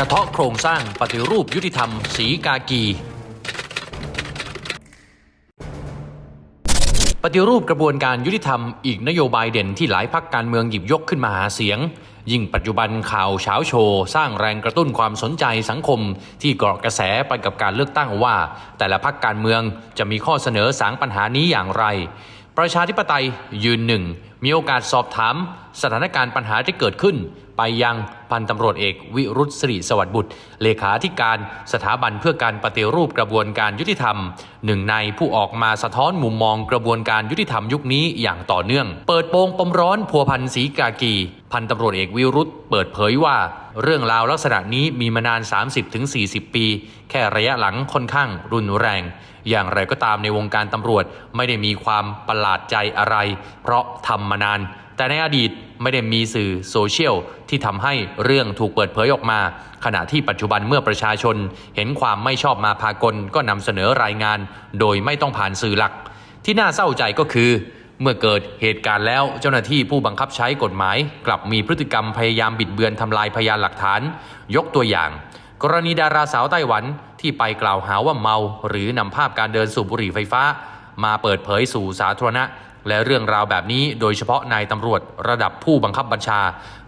กระเทาะโครงสร้างปฏิรูปยุติธรรม สีกากี ปฏิรูปกระบวนการยุติธรรมอีกนโยบายเด่นที่หลายพักการเมืองหยิบยกขึ้นมาหาเสียง ยิ่งปัจจุบันข่าวเช้าโชว์ สร้างแรงกระตุ้นความสนใจสังคม ที่เกาะกระแสไปกับการเลือกตั้งว่า แต่ละพักการเมืองจะมีข้อเสนอสางปัญหานี้อย่างไร ประชาธิปไตยยืนหนึ่งมีโอกาสสอบถาม สถานการณ์ปัญหาที่เกิดขึ้น ไปยังพันตำรวจเอกวิรุษสิริสวัสดิ์บุตร เลขาธิการสถาบันเพื่อการปฏิรูปกระบวนการยุติธรรม หนึ่งในผู้ออกมาสะท้อนมุมมองกระบวนการยุติธรรมยุคนี้อย่างต่อเนื่อง เปิดโปงปมร้อนพัวพันสีกากี พันตำรวจเอกวิรุธเปิดเผยว่า เรื่องราวลักษณะนี้มีมานาน 30-40 ปี แค่ระยะหลังค่อนข้างรุนแรงอย่างไรก็ตามในวงการตำรวจไม่ได้มีความประหลาดใจอะไร เพราะทำมานาน แต่ในอดีตไม่ได้มีสื่อโซเชียลที่ทำให้เรื่องถูกเปิดเผยออกมา ขณะที่ปัจจุบันเมื่อประชาชน เห็นความไม่ชอบมาพากลก็นำเสนอรายงาน โดยไม่ต้องผ่านสื่อหลัก ที่น่าเศร้าใจก็คือ เมื่อเกิดเหตุการณ์แล้วเจ้าหน้าที่ผู้บังคับใช้กฎหมาย กลับมีพฤติกรรมพยายามบิดเบือนทำลายพยานหลักฐาน ยกตัวอย่าง กรณีดาราสาวไต้หวันที่ไปกล่าวหาว่าเมา หรือนำภาพการเดินสูบบุหรี่ไฟฟ้า มาเปิดเผยสู่สาธารณะ และเรื่องราวแบบนี้โดยเฉพาะนายตำรวจระดับผู้บังคับบัญชา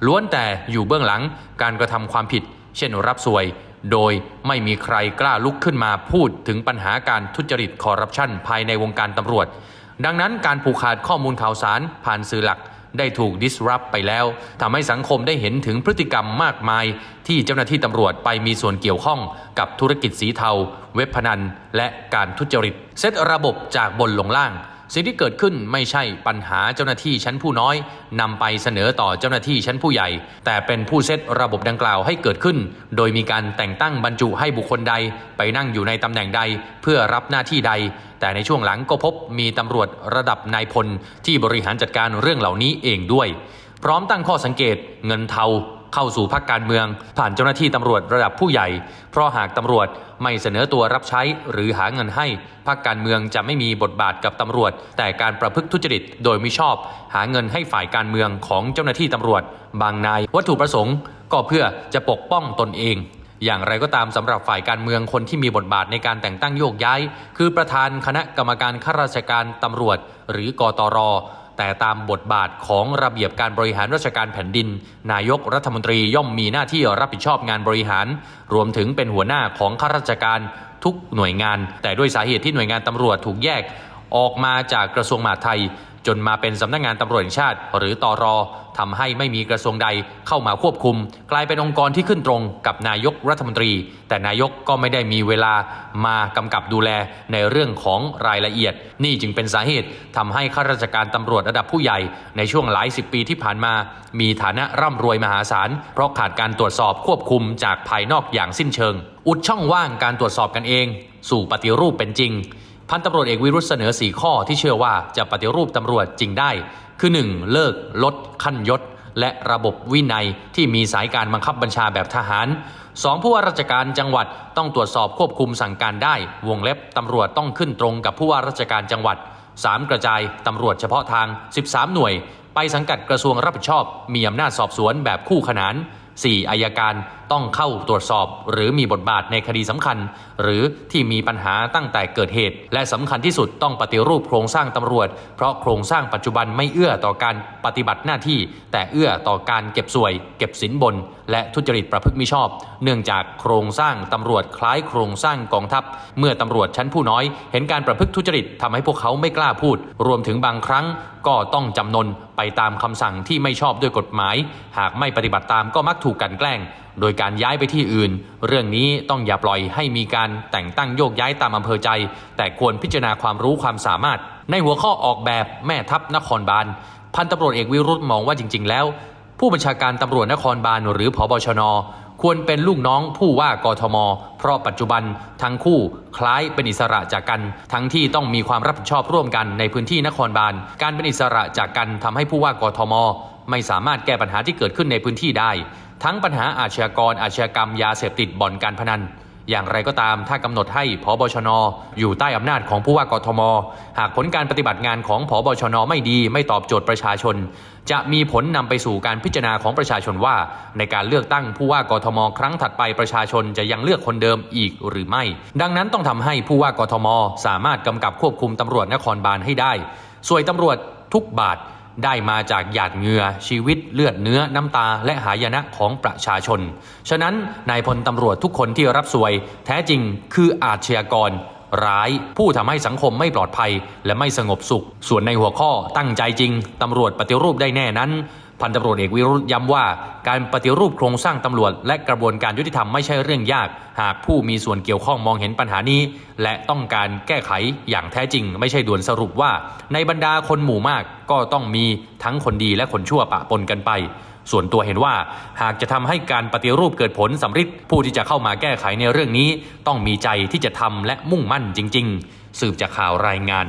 ล้วนแต่อยู่เบื้องหลังการกระทำความผิด เช่นรับสวย โดยไม่มีใครกล้าลุกขึ้นมาพูดถึงปัญหาการทุจริตคอร์รัปชันภายในวงการตำรวจ ดังนั้นการผูกขาดข้อมูลข่าวสารผ่านสื่อหลักได้ถูก disrupt ไปแล้วทำให้สังคมได้เห็นถึงพฤติกรรมมากมาย ที่เจ้าหน้าที่ตำรวจไปมีส่วนเกี่ยวข้องกับธุรกิจสีเทา เว็บพนัน และการทุจริต เซตระบบจากบนลงล่าง สิ่งที่เกิดขึ้นไม่ใช่ปัญหาเจ้าหน้าที่ชั้นผู้น้อยนำไปเสนอต่อเจ้าหน้าที่ชั้นผู้ใหญ่ แต่เป็นผู้เซตระบบดังกล่าวให้เกิดขึ้น โดยมีการแต่งตั้งบรรจุให้บุคคลใดไปนั่งอยู่ในตำแหน่งใด เพื่อรับหน้าที่ใด แต่ในช่วงหลังก็พบมีตำรวจระดับนายพลที่บริหารจัดการเรื่องเหล่านี้เองด้วย พร้อมตั้งข้อสังเกตเงินเทา เข้าสู่พักการเมือง ผ่านเจ้าหน้าที่ตำรวจระดับผู้ใหญ่ เพราะหากตำรวจไม่เสนอตัวรับใช้หรือหาเงินให้พักการเมืองจะไม่มีบทบาทกับตำรวจ แต่การประพฤติทุจริตโดยมิชอบ หาเงินให้ฝ่ายการเมืองของเจ้าหน้าที่ตำรวจ บางนาย วัตถุประสงค์ ก็เพื่อจะปกป้องตนเองอย่างไรก็ตามสำหรับฝ่ายการเมืองคนที่มีบทบาทในการแต่งตั้งโยกย้าย คือประธานคณะกรรมการข้าราชการตำรวจ หรือกตร แต่ตามบทบาทของระเบียบการบริหารราชการแผ่นดิน นายกรัฐมนตรีย่อมมีหน้าที่รับผิดชอบงานบริหาร รวมถึงเป็นหัวหน้าของข้าราชการทุกหน่วยงาน แต่ด้วยสาเหตุที่หน่วยงานตำรวจถูกแยกออกมาจากกระทรวงมหาดไทย จนมาเป็นสำนักงานตำรวจแห่งชาติ หรือตอรอทำให้ไม่มีกระทรวงใดเข้ามาควบคุม กลายเป็นองค์กรที่ขึ้นตรงกับนายกรัฐมนตรี แต่นายกก็ไม่ได้มีเวลามากำกับดูแลในเรื่องของรายละเอียด นี่จึงเป็นสาเหตุทำให้ข้าราชการตำรวจระดับผู้ใหญ่ ในช่วงหลายสิบปีที่ผ่านมา มีฐานะร่ำรวยมหาศาลเพราะขาดการตรวจสอบควบคุมจากภายนอกอย่างสิ้นเชิง อุดช่องว่างการตรวจสอบกันเอง สู่ปฏิรูปเป็นจริง พันตำรวจเอกวิรุธเสนอ 4 ข้อที่เชื่อว่าจะปฏิรูปตำรวจจริงได้ คือ 1. เลิกลดขั้นยศ และระบบวินัยที่มีสายการบังคับบัญชาแบบทหาร 2. ผู้ว่าราชการจังหวัดต้องตรวจสอบควบคุมสั่งการได้ วงเล็บตำรวจต้องขึ้นตรงกับผู้ว่าราชการจังหวัด 3. กระจายตำรวจเฉพาะทาง 13 หน่วย ไปสังกัดกระทรวงรับผิดชอบ มีอำนาจสอบสวนแบบคู่ขนาน 4. อายการต้องเข้าตรวจสอบ หรือมีบทบาทในคดีสำคัญ หรือที่มีปัญหาตั้งแต่เกิดเหตุ และสำคัญที่สุดต้องปฏิรูปโครงสร้างตำรวจ เพราะโครงสร้างปัจจุบันไม่เอื้อต่อการปฏิบัติหน้าที่ แต่เอื้อต่อการเก็บสวย เก็บสินบน และทุจริตประพฤติมิชอบ เนื่องจากโครงสร้างตำรวจคล้ายโครงสร้างกองทัพ เมื่อตำรวจชั้นผู้น้อย เห็นการประพฤติทุจริตทำให้พวกเขาไม่กล้าพูด รวมถึงบางครั้งก็ต้องจำนนไปตามคำสั่งที่ไม่ชอบด้วยกฎหมาย หากไม่ปฏิบัติตามก็มักถูกกันแกล้ง โดยการย้ายไปที่อื่น เรื่องนี้ต้องอย่าปล่อยให้มีการแต่งตั้งโยกย้ายตามอำเภอใจ แต่ควรพิจารณาความรู้ความสามารถ ในหัวข้อออกแบบแม่ทัพนครบาล พันตำรวจเอกวิรุธมองว่าจริง ๆ แล้ว ผู้บัญชาการตำรวจนครบาลหรือพบชน ควรเป็นลูกน้องผู้ว่ากทม เพราะปัจจุบันทั้งคู่คล้ายเป็นอิสระจากกัน ทั้งที่ต้องมีความรับผิดชอบร่วมกันในพื้นที่นครบาล การเป็นอิสระจากกันทำให้ผู้ว่ากทม ไม่สามารถแก้ปัญหาที่เกิดขึ้นในพื้นที่ได้ ทั้งปัญหาอาชญากรอาชญากรรมยาเสพติดบ่อนการพนัน อย่างไรก็ตามถ้ากำหนดให้พบชน อยู่ใต้อำนาจของผู้ว่ากทม หากผลการปฏิบัติงานของพบชนไม่ดีไม่ตอบโจทย์ประชาชน จะมีผลนำไปสู่การพิจารณาของประชาชนว่า ในการเลือกตั้งผู้ว่ากทม ครั้งถัดไปประชาชนจะยังเลือกคนเดิมอีกหรือไม่ ดังนั้นต้องทำให้ผู้ว่ากทม สามารถกำกับควบคุมตำรวจนครบาลให้ได้ส่วนตำรวจทุกบาท ได้มาจากหยาดเหงื่อชีวิตเลือดเนื้อน้ำตาและหายนะของประชาชน ฉะนั้นนายพลตำรวจทุกคนที่รับสวย แท้จริงคืออาชญากร ร้ายผู้ทำให้สังคมไม่ปลอดภัยและไม่สงบสุข ส่วนในหัวข้อตั้งใจจริงตำรวจปฏิรูปได้แน่นั้น พันตำรวจเอกวิรุธย้ำว่า การปฏิรูปโครงสร้างตำรวจ และกระบวนการยุติธรรมไม่ใช่เรื่องยาก หากผู้มีส่วนเกี่ยวข้องมองเห็นปัญหานี้ และต้องการแก้ไขอย่างแท้จริง ไม่ใช่ด่วนสรุปว่า ในบรรดาคนหมู่มากก็ต้องมีทั้งคนดีและคนชั่วปะปนกันไป ส่วนตัวเห็นว่า หากจะทำให้การปฏิรูปเกิดผลสำเร็จผู้ที่จะเข้ามาแก้ไขในเรื่องนี้ ต้องมีใจที่จะทำและมุ่งมั่นจริง ๆ สืบจากข่าวรายงาน